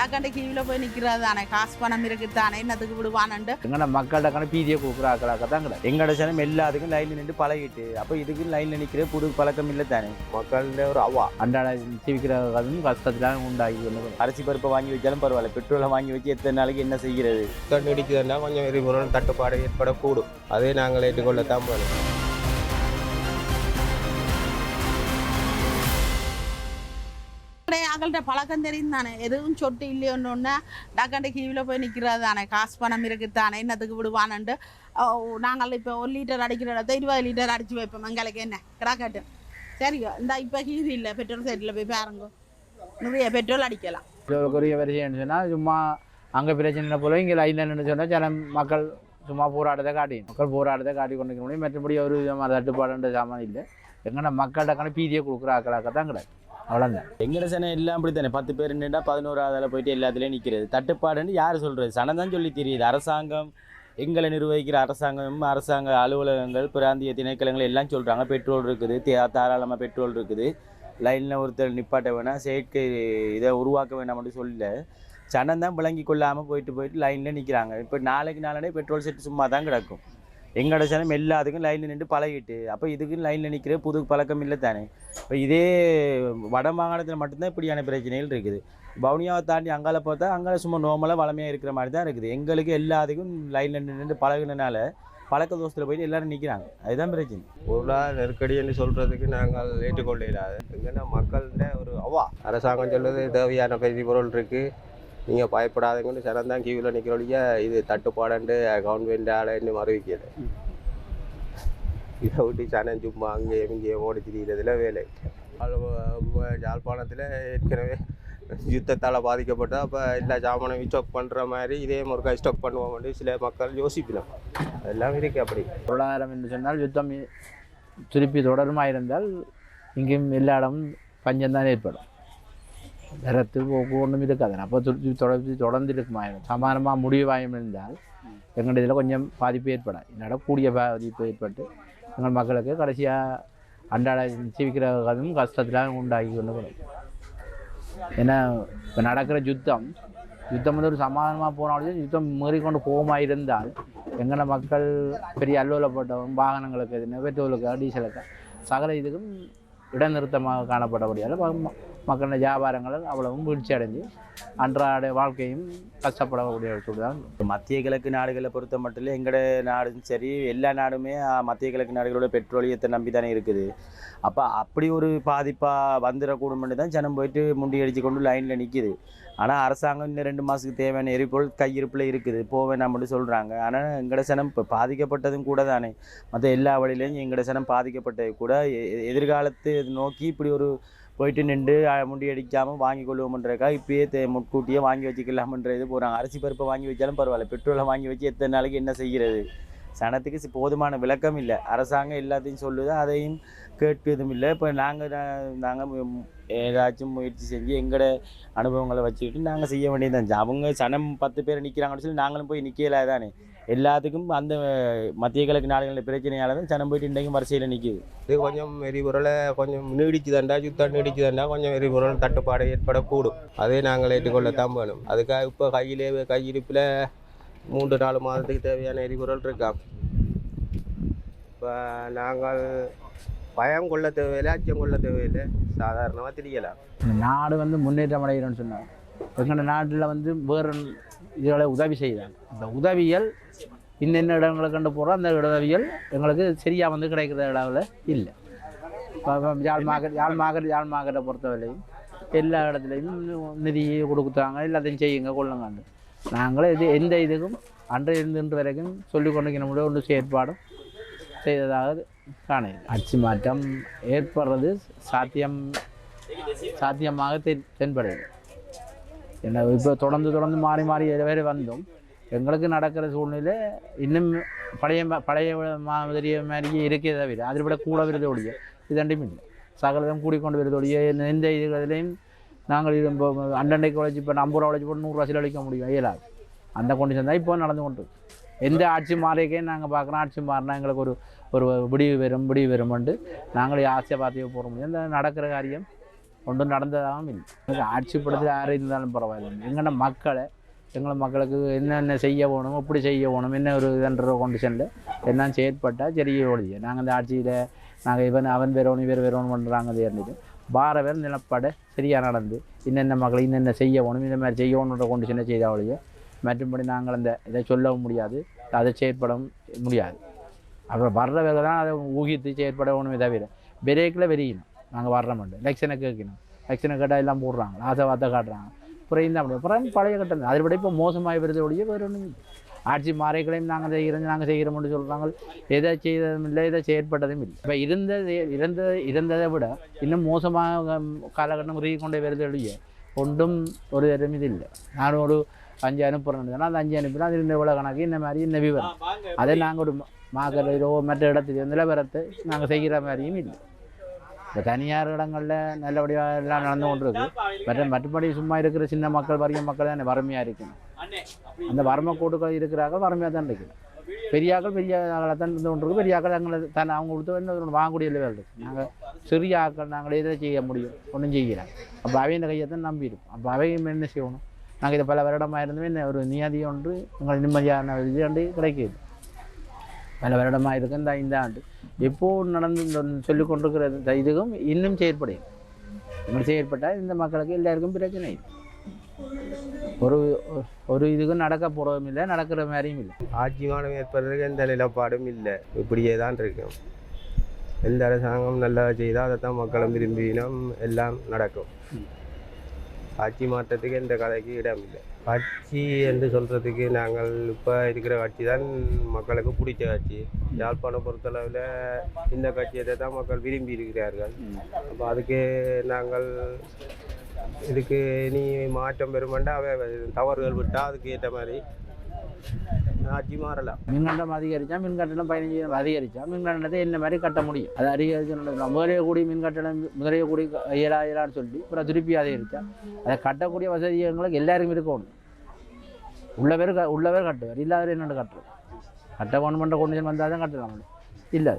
டக்காண்ட கீழே போய் நிற்கிறது தானே? காசு பணம் இருக்குது தானே? என்னத்துக்கு விடுவானண்டு? எங்கட மக்கள்கிட்ட கணக்கு பீதியை கொடுக்குறாக்களாக்க தான் கிடையாது எங்கட சனம் எல்லாத்துக்கும் லைனில் நின்று பழகிட்டு அப்போ இதுக்கு லைனில் நிற்கிற புது பழக்கம் இல்லை தானே? மக்கள்கிட்ட ஒரு அவா அன்றாட ஜீவிக்கிற அதுவும் கஷ்டத்தில் உண்டாகி ஒன்று அரிசி பருப்பை வாங்கி வச்சாலும் பரவாயில்ல. பெட்ரோலை வாங்கி வச்சு எத்தனை நாளைக்கு என்ன செய்கிறது? கண்டுபிடிக்குதுன்னா கொஞ்சம் எரிபொருள் தட்டுப்பாடு ஏற்படக்கூடும். அதை நாங்கள் ஏற்றுக்கொள்ளத்தான் போகணும் அவங்கள்ட்ட பழக்கம் தெரியும் தானே எதுவும் சொட்டு இல்லையோன்னு டக்காண்ட கீழே போய் நிற்கிறது தானே காசு பணம் இருக்குது தானே என்னத்துக்கு விடுவானுண்டு? நாங்கள் இப்போ ஒரு லிட்டர் அடிக்கிற இடத்த இருபது லிட்டர் அடித்து வைப்போம். எங்களுக்கு என்ன? கிடாக்கட்டு சரியோ இந்த இப்போ கீழ் இல்லை. பெட்ரோல் சைட்டில் போய் பாருங்க. நிறைய பெட்ரோல் அடிக்கலாம். குறைய வரிசைன்னு சொன்னால் சும்மா அங்கே பிரச்சனை போல இங்கே லைனில் சொன்னால் சில மக்கள் சும்மா போராட்டத்தை காட்டி மக்கள் போராட்டத்தை காட்டி கொண்டு இருக்க முடியும். மற்றபடி ஒரு விதமான தட்டுப்பாடுன்ற சாமான் இல்லை. எங்கன்னா மக்கள்கிட்ட கணக்கு பீதியை கொடுக்குற ஆக்களாக்க தான் கிடையாது அவ்வளோதான் எங்கட சனம் எல்லாம் அப்படி தானே பத்து பேர் நின்றா பதினோராவதில் போயிட்டு எல்லாத்துலேயும் நிற்கிறது தட்டுப்பாடுன்னு யார் சொல்கிறது சனம் தான் சொல்லி தெரியுது. அரசாங்கம் எங்களை நிர்வகிக்கிற அரசாங்கம் அரசாங்க அலுவலகங்கள் பிராந்திய திணைக்களங்கள் எல்லாம் சொல்கிறாங்க பெட்ரோல் இருக்குது. தே- தாராளமாக பெட்ரோல் இருக்குது. லைனில் ஒருத்தர் நிப்பாட்ட வேணாம். செயற்கை இதை உருவாக்க வேணாம்னு சொல்லல. சனம் தான் விளங்கி கொள்ளாமல் போயிட்டு போயிட்டு லைனில் நிற்கிறாங்க இப்போ நாளைக்கு நாளடே பெட்ரோல் செட்டு சும்மா தான் கிடக்கும். எங்களோட சனம் எல்லாத்துக்கும் லைனில் நின்று பழகிட்டு. அப்போ இதுக்குன்னு லைனில் நிற்கிற புது பழக்கம் இல்லை தானே. இப்போ இதே வட மாகாணத்தில் மட்டும்தான் இப்படியான பிரச்சனைகள் இருக்குது. பவுனியாவை தாண்டி அங்கால பார்த்தா அங்கால சும்மா நோமலாக வளமையாக இருக்கிற மாதிரி தான் இருக்குது. எங்களுக்கு எல்லாத்துக்கும் லைனில் நின்று பழகினால பழக்க தோசத்தில் போயிட்டு எல்லாரும் நிற்கிறாங்க அதுதான் பிரச்சனை. பொருளாதார நெருக்கடின்னு சொல்கிறதுக்கு நாங்கள் ஏற்றுக்கொள்ள இல்லாது எங்கன்னா மக்கள்கிட்ட ஒரு அவா அரசாங்கம் சொல்லுது தேவையான பொருள் இருக்குது நீங்கள் பயப்படாதீங்கன்னு சனம் தான் கியூவில் நிற்கிறோடைய இது தட்டுப்பாடுண்டு கவர்மெண்ட் ஆளை இன்னும் அறிவிக்கல இதை விட்டு சனம் சும்மா அங்கேயும் இங்கேயும் ஓடி திரிகிறதுல வேலை. யாழ்~ யாழ்ப்பாணத்தில் ஏற்கனவே யுத்தத்தால் பாதிக்கப்பட்டால் அப்போ எல்லா சாமானையும் ஸ்டாக் பண்ணுற மாதிரி இதே முறைக்கா ஸ்டாக் பண்ணுவோம் சில மக்கள் யோசிப்பினோம் எல்லாம் இருக்குது அப்படி. பொருளாதாரம் என்று சொன்னால் யுத்தம் திருப்பி தொடருமா இருந்தால் இங்கேயும் எல்லா இடமும் பஞ்சம்தான் ஏற்படும். நிறத்து போக்கு ஒன்றும் இருக்காது அப்போ தொடர்ந்து தொடர்ந்து இருக்குமா சமானமாக முடிவாயம் இருந்தால் எங்கள் இதில் கொஞ்சம் பாதிப்பு ஏற்படாது என்னோட கூடிய பாதிப்பு ஏற்பட்டு எங்கள் மக்களுக்கு கடைசியாக அன்றாட ஜீவிக்கிற கஷ்டத்தில் உண்டாகி கொண்டு வரும் ஏன்னா இப்போ நடக்கிற யுத்தம் யுத்தம் வந்து ஒரு சமாதானமாக போனாலும் யுத்தம் மீறிக்கொண்டு போகமா இருந்தால் எங்கன மக்கள் பெரிய அலுவலப்பட்டவங்க வாகனங்களுக்கு எதுனா பெட்ரோலுக்கு டீசலுக்கு சகல இதுக்கும் இடைநிறுத்தமாக காணப்படக்கூடியால் மக்களோட வியாபாரங்கள் அவ்வளவும் வீழ்ச்சி அடைஞ்சு அன்றாட வாழ்க்கையும் கஷ்டப்படக்கூடிய சூழ்நிலை இப்போ மத்திய கிழக்கு நாடுகளை பொறுத்த மட்டும் எங்களோட நாடும் சரி எல்லா நாடுமே மத்திய கிழக்கு நாடுகளோட பெட்ரோலியத்தை நம்பி தானே இருக்குது. அப்போ அப்படி ஒரு பாதிப்பாக வந்துடக்கூடும்னு தான் ஜனம் போயிட்டு முண்டி அடித்து கொண்டு லைனில் நிற்கிது ஆனால் அரசாங்கம் இன்னும் ரெண்டு மாதத்துக்கு தேவையான எரிபொருள் கையிருப்பில் இருக்குது. போவேன் வேணாம்னு சொல்கிறாங்க ஆனால் எங்களோட சனம் இப்போ பாதிக்கப்பட்டதும் கூட தானே. மற்ற எல்லா வழியிலையும் எங்களோட சனம் பாதிக்கப்பட்டது கூட எதிர்காலத்து எ- எதிர்காலத்தை நோக்கி இப்படி ஒரு போயிட்டு நின்று அஹ், அடிக்காமல் வாங்கி கொள்வோம்ன்றக்கா இப்பயே தே முட்கூட்டியே வாங்கி வச்சுக்கலாம்ன்ற இது போகிறாங்க அரிசி பருப்பை வாங்கி வச்சாலும் பரவாயில்ல பெட்ரோலை வாங்கி வச்சு எத்தனை நாளைக்கு என்ன செய்கிறது? சனத்துக்கு போதுமான விளக்கம் இல்லை. அரசாங்கம் எல்லாத்தையும் சொல்லுது அதையும் கேட்கதும் இல்லை. இப்போ நாங்கள் நாங்கள் ஏதாச்சும் முயற்சி செஞ்சு எங்களோட அனுபவங்களை வச்சுக்கிட்டு நாங்கள் செய்ய வேண்டியது அவங்க சனம் பத்து பேர் நிற்கிறாங்கன்னு சொல்லி நாங்களும் போய் நிற்கல தானே எல்லாத்துக்கும் அந்த மத்திய கிழக்கு நாடுகளில் பிரச்சனையால தான் சனம் போயிட்டு இன்றைக்கும் வரிசையில் நிற்கிது இது கொஞ்சம் எரிபொருளை கொஞ்சம் நீடிக்குதாண்டா யுத்தம் நீடிக்குதாண்டா கொஞ்சம் எரிபொருள் தட்டுப்பாடு ஏற்படக்கூடும். அதை நாங்கள் ஏற்றுக்கொள்ளத்தான் வேணும். அதுக்காக இப்போ கையிலே கையிருப்பில் மூன்று நாலு மாதத்துக்கு தேவையான எரிபொருள் இருக்காம் இப்போ நாங்கள் பயம் கொள்ள தேவையில்லை அச்சம் கொள்ள தேவையில்லை. சாதாரணமாக திரியலாம். நாடு வந்து முன்னேற்றம் அடைகிறோன்னு சொன்னாங்க. எங்களோட நாட்டில் வந்து வேறு இதோட உதவி செய்தாங்க இந்த உதவிகள் இன்னென்ன இடங்களை கண்டு போகிறோம் அந்த உதவிகள் எங்களுக்கு சரியாக வந்து கிடைக்கிற அளவில் இல்லை. யாழ் மார்க்கெட் யாழ் மார்க்கெட் யாழ் மார்க்கெட்டை பொறுத்தவரையும் எல்லா இடத்துலையும் நிதி கொடுக்குறாங்க எல்லாத்தையும் செய்யுங்க கொள்ளுங்க நாங்களும் இது எந்த இதுக்கும் அன்றைய இருந்து இன்று வரைக்கும் சொல்லி கொண்டிருக்கிற முடிய ஒன்று செயற்பாடும் செய்ததாக காணேன். ஆட்சி மாற்றம் ஏற்படுறது சாத்தியம் சாத்தியமாக தென் தென்படுது என்ன இப்போ தொடர்ந்து தொடர்ந்து மாறி மாறி வேறு வந்தோம் எங்களுக்கு நடக்கிற சூழ்நிலை இன்னும் பழைய பழைய மாதிரிய மாதிரியே இருக்கே தவிர அதை விட கூட வருதோடைய இதண்டும் இல்லை சகலம் கூடிக்கொண்டு விருதோடைய எந்த இதுலையும் நாங்கள் இது இப்போ அண்டண்டை காலேஜ் இப்போ ஐம்பது ரூபா காலேஜ் போட்டு நூறுரூவா செலவழிக்க முடியும் இயலாது அந்த கொண்டிஷன் தான் இப்போ நடந்து கொண்டு எந்த ஆட்சி மாறிக்கே நாங்கள் பார்க்குறோம் ஆட்சி மாறினா எங்களுக்கு ஒரு ஒரு விடிவு வரும் விடிவு வரும்ன்ட்டு நாங்களே ஆசையை பார்த்து போகிற முடியும் இந்த நடக்கிற காரியம் ஒன்றும் நடந்ததாகவும் இல்லை எனக்கு ஆட்சி படத்தில் யார் இருந்தாலும் பரவாயில்ல எங்கன்னா மக்களை எங்களை மக்களுக்கு என்னென்ன செய்ய போகணும் எப்படி செய்ய போகணும் என்ன ஒரு இதுன்ற கொண்டிஷனில் எல்லாம் செயற்பட்டால் சரிய ஒழிய நாங்கள் இந்த ஆட்சியில் நாங்கள் இவன் அவன் வேறவன் இவர் வேறவன் பண்ணுறாங்க இருந்துட்டு பார பேர் நிலப்பட சரியாக நடந்து இன்னென்ன மக்களை இன்னென்ன செய்ய போகணும் இந்த மாதிரி செய்யணுன்ற கொண்டிஷனை செய்தால் ஒழிய மற்றும்படி நாங்கள் அந்த இதை சொல்லவும் முடியாது அதை செயற்பட முடியாது அப்புறம் வர்றவங்க தான் அதை ஊகித்து செயற்பட வேணுமே தவிர பிரேக்கில் வெறியணும் நாங்கள் வர்றோம்ட்டு எலெக்ஷனை கேட்கணும். எலெக்ஷனை கேட்டால் எல்லாம் போடுறாங்க. ஆசை வார்த்தை காட்டுறாங்க. அப்புறம் இந்த அப்படி. அப்புறம் பழைய கட்டம் அதை விட இப்போ மோசமாக வருது ஒழிய வேறு ஒன்றும் ஆட்சி மாறைகளையும் நாங்கள் செய்கிறோம் நாங்கள் செய்கிறோம்னு சொல்கிறாங்க எதை செய்ததும் இல்லை எதை செயற்பட்டதும் இல்லை. இப்போ இருந்தது இருந்த இருந்ததை விட இன்னும் மோசமாக காலகட்டம் உருகி கொண்டே வருது ஒழிய ஒன்றும் ஒரு தரம் இது இல்லை. நான் ஒரு அஞ்சு அனுப்புகிறேன் அந்த அஞ்சு அனுப்பினா அது இந்த இவ்வளோ கணக்கு இந்த மாதிரி இந்த விவரம். அதை நாங்கள் ஒரு மாக்கரையிலோ மற்ற இடத்துல நிலவரத்தை நாங்கள் செய்கிற மாதிரியும் இல்லை. இந்த தனியார் இடங்களில் நல்லபடியாக எல்லாம் நடந்து கொண்டு இருக்கு மற்ற மற்றபடி சும்மா இருக்கிற சின்ன மக்கள் வறிய மக்கள் தான் வறுமையாக இருக்கணும். அந்த வறுமை கூட்டுக்கள் இருக்கிறாங்க வறுமையாக தான் இருக்குது. பெரியாக்கள் பெரிய ஆக்களை தான் இருந்து கொண்டு பெரியாக்கள் எங்களை தன் அவங்க கொடுத்து வந்து வாங்கக்கூடிய லெவல் இருக்குது நாங்கள் சிறிய ஆக்கள் நாங்கள் இதை செய்ய முடியும்? ஒன்றும் செய்கிறாங்க அப்போ அவையின் கையை தான் நம்பி அப்போ அவையும் என்ன செய்யணும்? நாங்கள் இது பல வருடமாக இருந்துமே. என்ன ஒரு நியதி ஒன்று எங்களுக்கு நிம்மதியான இது கிடைக்கிது. பல வருடமாக இருக்கும் இந்த இந்த ஆண்டு. எப்போ நடந்து சொல்லி கொண்டிருக்கிற இந்த இதுவும் இன்னும் செயற்படையும் இன்னும் செயற்பட்டால் இந்த மக்களுக்கு எல்லாருக்கும் பிரச்சனை ஒரு ஒரு இதுக்கும் நடக்க போகிறதும் இல்லை நடக்கிற மாதிரியும் இல்லை. ஆட்சி மாற்றம் ஏற்படுறதுக்கு எந்த நிலப்பாடும் இல்லை. இப்படியே தான் இருக்கும் எந்த அரசாங்கம் நல்லா செய்தால் அதை தான் மக்களும் விரும்பினோம் எல்லாம் நடக்கும். ஆட்சி மாற்றத்துக்கு எந்த கதைக்கு இடம் இல்லை. கட்சி என்று சொல்கிறதுக்கு நாங்கள் இப்போ இருக்கிற கட்சி தான் மக்களுக்கு பிடிச்ச கட்சி. யாழ்ப்பாணம் பொறுத்தளவில் இந்த கட்சியை தான் மக்கள் விரும்பி இருக்கிறார்கள். அப்போ அதுக்கு நாங்கள் இதுக்கு நீ மாற்றம் பெறுமெண்டா அவ தவறுகள் விட்டால் அதுக்கு ஏற்ற மாதிரி. ஆட்சி மாறலாம் மின்கண்டம் அதிகரிச்சா மின்கட்டணம் பதினஞ்சு அதிகரிச்சா மின்கட்டணத்தை என்ன மாதிரி கட்ட முடியும்? அது அதிகரிச்சு முதலிய கூடி மின்கட்டணம் முதலிய கூடி ஏழாயிரம்னு சொல்லி அப்புறம் திருப்பி அதிகரிச்சா? அதை கட்டக்கூடிய வசதி எங்களுக்கு எல்லாருக்கும் இருக்கணும். உள்ளவர் க உள்ளவர் கட்டுவார். இல்லாதவர் என்னென்னு கட்டுறோம் கட்ட கவர்மெண்ட் கொண்டு வந்தால் தான் கட்டலாம். இல்லை